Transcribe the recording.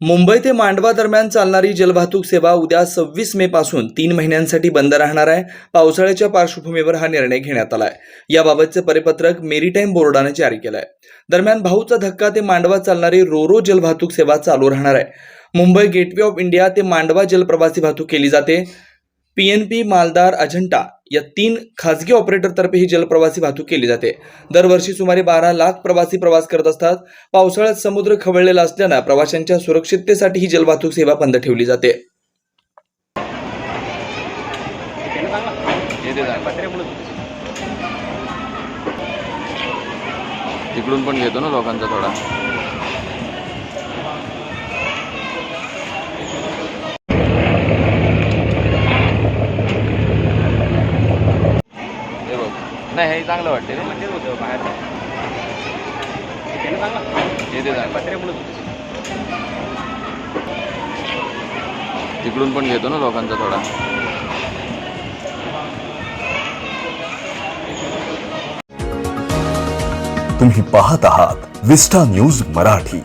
मुंबई ते मांडवा दरम्यान चालणारी जलवाहतूक सेवा उद्या सव्वीस मे पासून तीन महिन्यांसाठी बंद राहणार आहे. पावसाळ्याच्या पार्श्वभूमीवर हा निर्णय घेण्यात आलाय. याबाबतचे परिपत्रक मेरीटाईम बोर्डाने जारी केलं आहे दरम्यान भाऊचा धक्का ते मांडवा चालणारी रोरो जलवाहतूक सेवा चालू राहणार आहे. मुंबई गेटवे ऑफ इंडिया ते मांडवा जलप्रवासी वाहतूक केली जाते. पी एन पी मालदार अजंटा या तीन खाजगी ऑपरेटरतर्फे ही जलप्रवासी वाहतूक केली जाते. दरवर्षी सुमारे बारा लाख प्रवासी प्रवास करत असतात. पावसाळ्यात समुद्र खवळलेला असल्यानं प्रवाशांच्या सुरक्षिततेसाठी ही जलवाहतूक सेवा बंद ठेवली जाते. तिकडून पण घेतो ना लोकांचा थोडा. नाही हे चांगलं वाटते रे. येते जा. तिकडून पण घेतो ना लोकांचा थोडा. तुम्ही पाहत आहात विस्टा न्यूज़ मराठी.